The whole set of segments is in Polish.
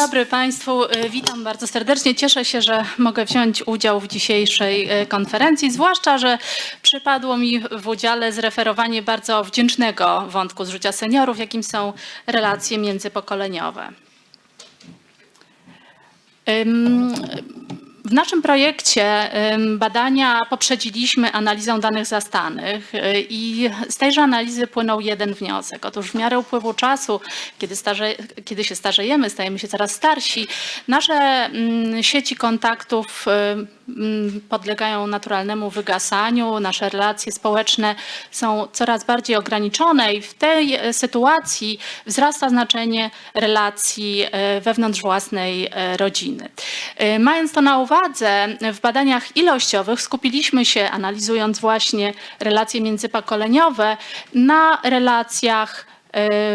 dobry Państwu, Y, witam bardzo serdecznie. Cieszę się, że mogę wziąć udział w dzisiejszej y, konferencji, zwłaszcza, że przypadło mi w udziale zreferowanie bardzo wdzięcznego wątku z życia seniorów, jakim są relacje międzypokoleniowe. Ym, W naszym projekcie badania poprzedziliśmy analizą danych zastanych y, i z tejże analizy płynął jeden wniosek. Otóż w miarę upływu czasu, kiedy, starze, kiedy się starzejemy, stajemy się coraz starsi, nasze mm, sieci kontaktów podlegają naturalnemu wygasaniu, nasze relacje społeczne są coraz bardziej ograniczone i w tej e, sytuacji wzrasta znaczenie relacji e, wewnątrz własnej e, rodziny. Mając to na uwadze, w badaniach ilościowych skupiliśmy się, analizując właśnie relacje międzypokoleniowe, na relacjach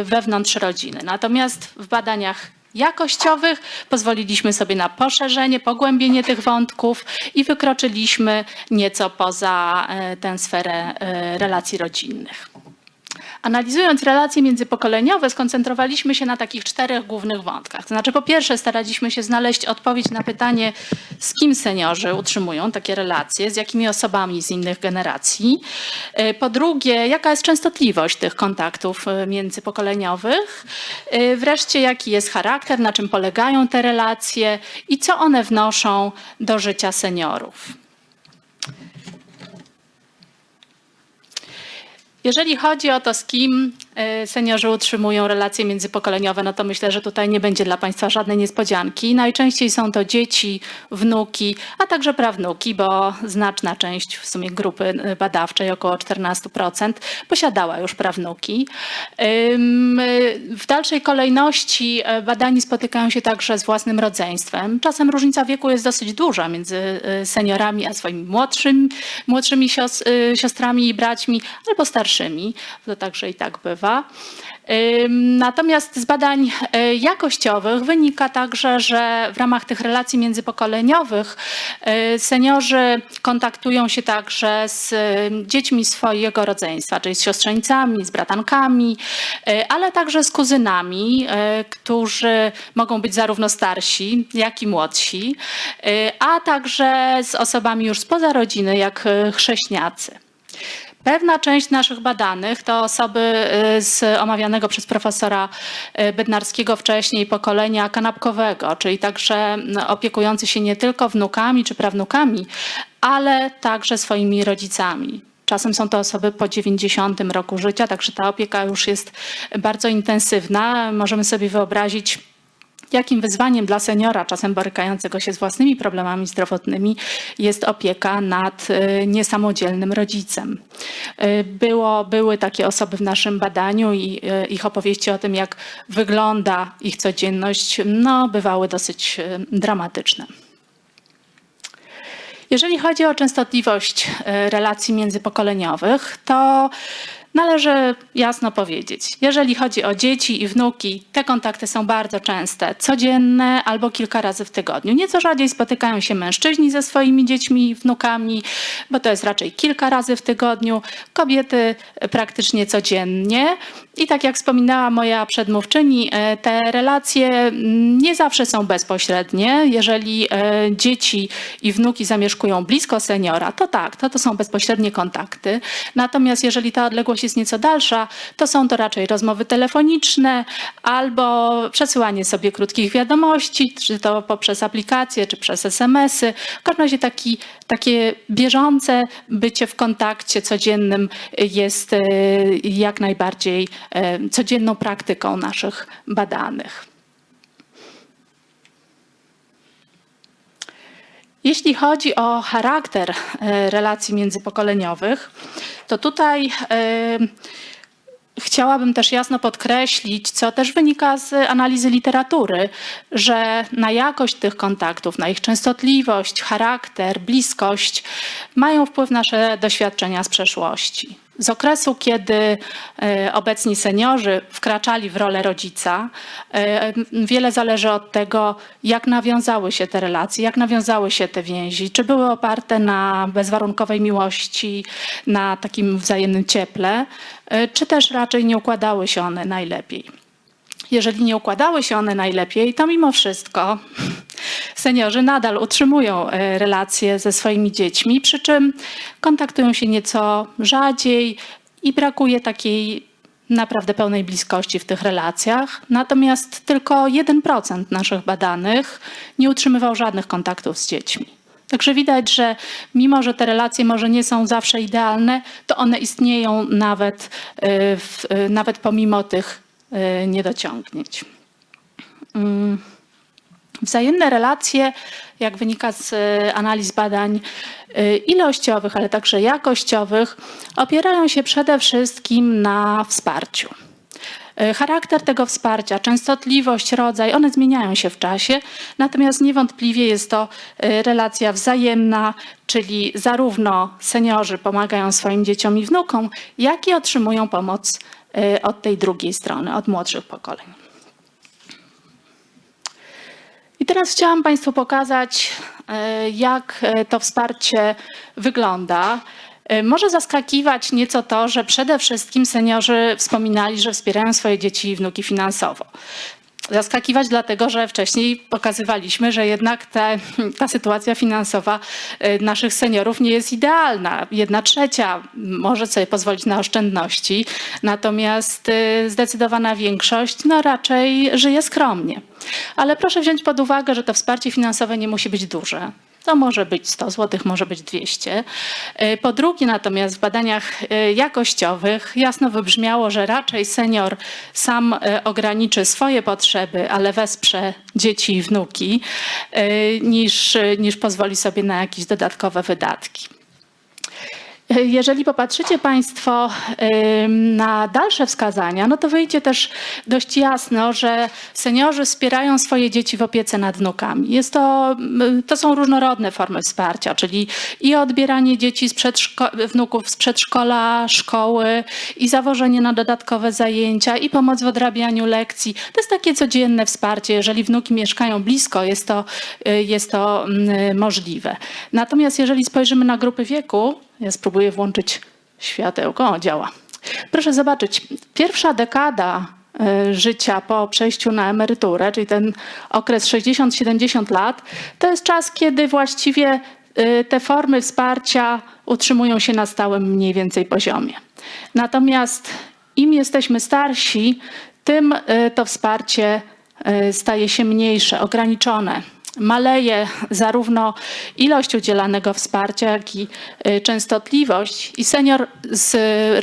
wewnątrz rodziny. Natomiast w badaniach jakościowych pozwoliliśmy sobie na poszerzenie, pogłębienie tych wątków i wykroczyliśmy nieco poza e, tę sferę e, relacji rodzinnych. Analizując relacje międzypokoleniowe, skoncentrowaliśmy się na takich czterech głównych wątkach. To znaczy, po pierwsze, staraliśmy się znaleźć odpowiedź na pytanie, z kim seniorzy utrzymują takie relacje, z jakimi osobami z innych generacji. E, Po drugie, jaka jest częstotliwość tych kontaktów e, międzypokoleniowych. E, Wreszcie, jaki jest charakter, na czym polegają te relacje i co one wnoszą do życia seniorów. Jeżeli chodzi o to, z kim seniorzy utrzymują relacje międzypokoleniowe, no to myślę, że tutaj nie będzie dla Państwa żadnej niespodzianki. Najczęściej są to dzieci, wnuki, a także prawnuki, bo znaczna część w sumie grupy e, badawczej, około 14%, posiadała już prawnuki. E, W dalszej kolejności e, badani spotykają się także z własnym rodzeństwem. Czasem różnica wieku jest dosyć duża między e, seniorami a swoimi młodszymi, młodszymi sios- e, siostrami i braćmi albo starszymi. To także i tak bywa. Natomiast z badań e, jakościowych wynika także, że w ramach tych relacji międzypokoleniowych e, seniorzy kontaktują się także z e, dziećmi swojego rodzeństwa, czyli z siostrzeńcami, z bratankami, ale także z kuzynami, którzy mogą być zarówno starsi, jak i młodsi, a także z osobami już spoza rodziny, jak chrześniacy. Pewna część naszych badanych to osoby y, z omawianego przez profesora y, Bednarskiego wcześniej pokolenia kanapkowego, czyli także mm, opiekujący się nie tylko wnukami czy prawnukami, ale także swoimi rodzicami. Czasem są to osoby po 90 roku życia, także ta opieka już jest bardzo intensywna. Możemy sobie wyobrazić, Jakim wyzwaniem dla seniora, czasem borykającego się z własnymi problemami zdrowotnymi, jest opieka nad y, niesamodzielnym rodzicem. Y, Było, były takie osoby w naszym badaniu i y, ich opowieści o tym, jak wygląda ich codzienność, no, bywały dosyć dramatyczne. Jeżeli chodzi o częstotliwość relacji międzypokoleniowych, to należy jasno powiedzieć, jeżeli chodzi o dzieci i wnuki, te kontakty są bardzo częste, codzienne albo kilka razy w tygodniu. Nieco rzadziej spotykają się mężczyźni ze swoimi dziećmi i wnukami, bo to jest raczej kilka razy w tygodniu, kobiety e, praktycznie codziennie. I tak jak wspominała moja przedmówczyni, e, te relacje mm, nie zawsze są bezpośrednie. Jeżeli e, dzieci i wnuki zamieszkują blisko seniora, to tak, to, to są bezpośrednie kontakty. Natomiast jeżeli ta odległość jest nieco dalsza, to są to raczej rozmowy telefoniczne albo przesyłanie sobie krótkich wiadomości, czy to poprzez aplikacje, czy przez SMS-y. W każdym razie taki, takie bieżące bycie w kontakcie codziennym jest e, jak najbardziej e, codzienną praktyką naszych badanych. Jeśli chodzi o charakter e, relacji międzypokoleniowych, to tutaj Chciałabym też jasno podkreślić, co też wynika z analizy literatury, że na jakość tych kontaktów, na ich częstotliwość, charakter, bliskość mają wpływ nasze doświadczenia z przeszłości. Z okresu, kiedy e, obecni seniorzy wkraczali w rolę rodzica, e, wiele zależy od tego, jak nawiązały się te relacje, jak nawiązały się te więzi, czy były oparte na bezwarunkowej miłości, na takim wzajemnym cieple, e, czy też raczej nie układały się one najlepiej. Jeżeli nie układały się one najlepiej, to mimo wszystko seniorzy nadal utrzymują e, relacje ze swoimi dziećmi, przy czym kontaktują się nieco rzadziej i brakuje takiej naprawdę pełnej bliskości w tych relacjach. Natomiast tylko 1% naszych badanych nie utrzymywał żadnych kontaktów z dziećmi. Także widać, że mimo, że te relacje może nie są zawsze idealne, to one istnieją nawet, e, e, nawet pomimo tych niedociągnięć. Mm. Wzajemne relacje, jak wynika z analiz badań ilościowych, ale także jakościowych, opierają się przede wszystkim na wsparciu. Charakter tego wsparcia, częstotliwość, rodzaj, one zmieniają się w czasie, natomiast niewątpliwie jest to relacja wzajemna, czyli zarówno seniorzy pomagają swoim dzieciom i wnukom, jak i otrzymują pomoc od tej drugiej strony, od młodszych pokoleń. I teraz chciałam Państwu pokazać, jak to wsparcie wygląda. Może zaskakiwać nieco to, że przede wszystkim seniorzy wspominali, że wspierają swoje dzieci i wnuki finansowo. Zaskakiwać dlatego, że wcześniej pokazywaliśmy, że jednak te, ta sytuacja finansowa naszych seniorów nie jest idealna. Jedna trzecia może sobie pozwolić na oszczędności, natomiast zdecydowana większość no raczej żyje skromnie. Ale proszę wziąć pod uwagę, że to wsparcie finansowe nie musi być duże. To może być 100 zł, może być 200. Po drugie natomiast w badaniach jakościowych jasno wybrzmiało, że raczej senior sam ograniczy swoje potrzeby, ale wesprze dzieci i wnuki, niż, niż pozwoli sobie na jakieś dodatkowe wydatki. Jeżeli popatrzycie Państwo na dalsze wskazania, no to wyjdzie też dość jasno, że seniorzy wspierają swoje dzieci w opiece nad wnukami. Jest to, to są różnorodne formy wsparcia, czyli i odbieranie dzieci z wnuków z przedszkola, szkoły, i zawożenie na dodatkowe zajęcia, i pomoc w odrabianiu lekcji. To jest takie codzienne wsparcie. Jeżeli wnuki mieszkają blisko, jest to, jest to możliwe. Natomiast jeżeli spojrzymy na grupy wieku, ja spróbuję włączyć światełko. O, działa. Proszę zobaczyć, pierwsza dekada życia po przejściu na emeryturę, czyli ten okres 60-70 lat, to jest czas, kiedy właściwie te formy wsparcia utrzymują się na stałym mniej więcej poziomie. Natomiast im jesteśmy starsi, tym to wsparcie staje się mniejsze, ograniczone maleje zarówno ilość udzielanego wsparcia, jak i częstotliwość i senior z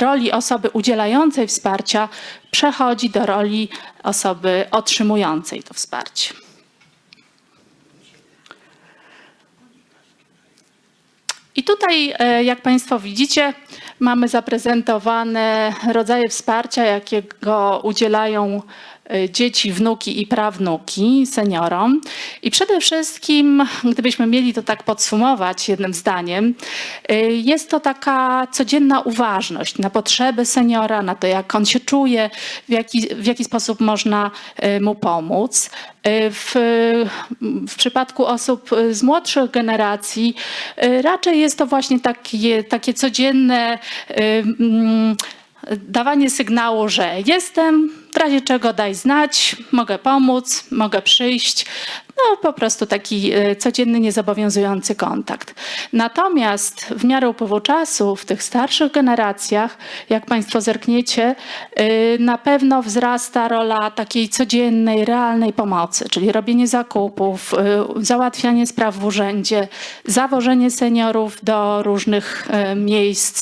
roli osoby udzielającej wsparcia przechodzi do roli osoby otrzymującej to wsparcie. I tutaj, jak Państwo widzicie, mamy zaprezentowane rodzaje wsparcia, jakiego udzielają dzieci, wnuki i prawnuki seniorom. I przede wszystkim, gdybyśmy mieli to tak podsumować jednym zdaniem, jest to taka codzienna uważność na potrzeby seniora, na to, jak on się czuje, w jaki, w jaki sposób można mu pomóc. W, w przypadku osób z młodszych generacji raczej jest to właśnie takie, takie codzienne dawanie sygnału, że jestem, w razie czego daj znać, mogę pomóc, mogę przyjść. No po prostu taki codzienny, niezobowiązujący kontakt. Natomiast w miarę upływu czasu w tych starszych generacjach, jak Państwo zerkniecie, na pewno wzrasta rola takiej codziennej, realnej pomocy, czyli robienie zakupów, załatwianie spraw w urzędzie, zawożenie seniorów do różnych miejsc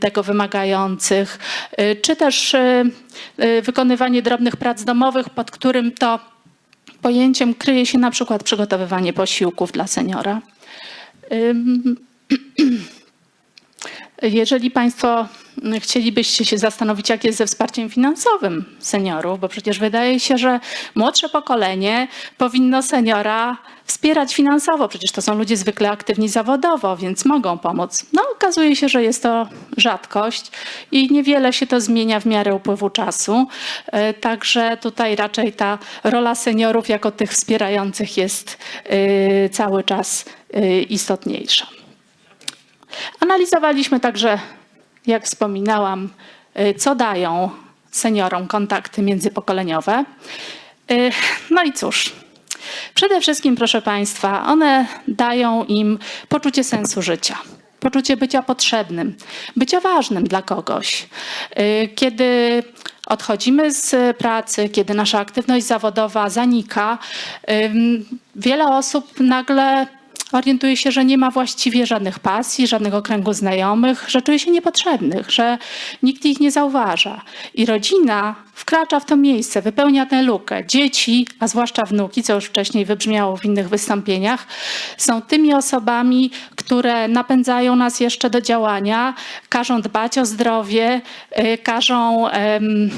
tego wymagających, czy też wykonywanie drobnych prac domowych, pod którym to pojęciem kryje się na przykład przygotowywanie posiłków dla seniora. Jeżeli Państwo chcielibyście się zastanowić, jak jest ze wsparciem finansowym seniorów, bo przecież wydaje się, że młodsze pokolenie powinno seniora wspierać finansowo. Przecież to są ludzie zwykle aktywni zawodowo, więc mogą pomóc. No, okazuje się, że jest to rzadkość i niewiele się to zmienia w miarę upływu czasu. Także tutaj raczej ta rola seniorów jako tych wspierających jest cały czas istotniejsza. Analizowaliśmy także, jak wspominałam, co dają seniorom kontakty międzypokoleniowe. Y, No i cóż, przede wszystkim, proszę Państwa, one dają im poczucie sensu życia. Poczucie bycia potrzebnym, bycia ważnym dla kogoś. Y, Kiedy odchodzimy z pracy, kiedy nasza aktywność zawodowa zanika, wiele osób nagle orientuje się, że nie ma właściwie żadnych pasji, żadnego kręgu znajomych, że czuje się niepotrzebnych, że nikt ich nie zauważa. I rodzina wkracza w to miejsce, wypełnia tę lukę. Dzieci, a zwłaszcza wnuki, co już wcześniej wybrzmiało w innych wystąpieniach, są tymi osobami, które napędzają nas jeszcze do działania, każą dbać o zdrowie, y, każą. em,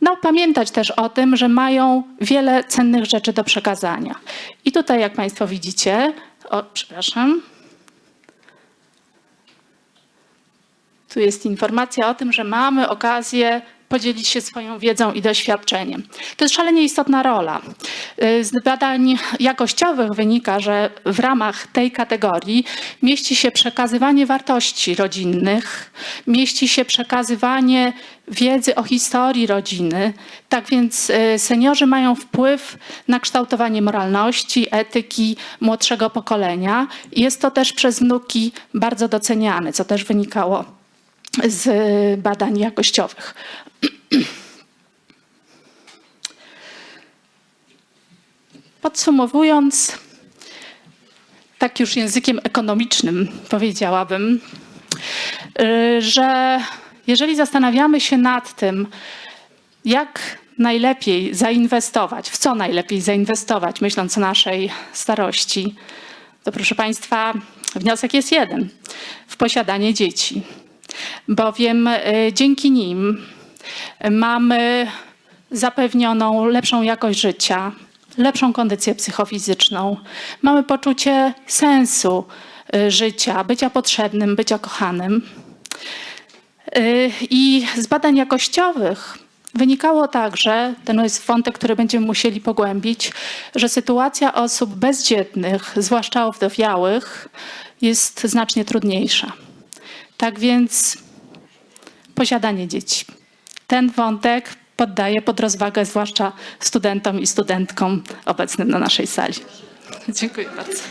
no, pamiętać też o tym, że mają wiele cennych rzeczy do przekazania. I tutaj, jak Państwo widzicie, o, przepraszam. Tu jest informacja o tym, że mamy okazję podzielić się swoją wiedzą i doświadczeniem. To jest szalenie istotna rola. Y, Z badań jakościowych wynika, że w ramach tej kategorii mieści się przekazywanie wartości rodzinnych, mieści się przekazywanie wiedzy o historii rodziny. Tak więc y, seniorzy mają wpływ na kształtowanie moralności, etyki młodszego pokolenia. Jest to też przez wnuki bardzo doceniane, co też wynikało z badań jakościowych. Podsumowując, tak już językiem ekonomicznym powiedziałabym, y, że jeżeli zastanawiamy się nad tym, jak najlepiej zainwestować, w co najlepiej zainwestować, myśląc o naszej starości, to proszę Państwa, wniosek jest jeden: w posiadanie dzieci. Bowiem y, dzięki nim mamy zapewnioną lepszą jakość życia, lepszą kondycję psychofizyczną, mamy poczucie sensu y, życia, bycia potrzebnym, bycia kochanym. Y, I z badań jakościowych wynikało także, ten jest wątek, który będziemy musieli pogłębić, że sytuacja osób bezdzietnych, zwłaszcza owdowiałych, jest znacznie trudniejsza. Tak więc posiadanie dzieci. Ten wątek poddaję pod rozwagę zwłaszcza studentom i studentkom obecnym na naszej sali. Dziękuję bardzo.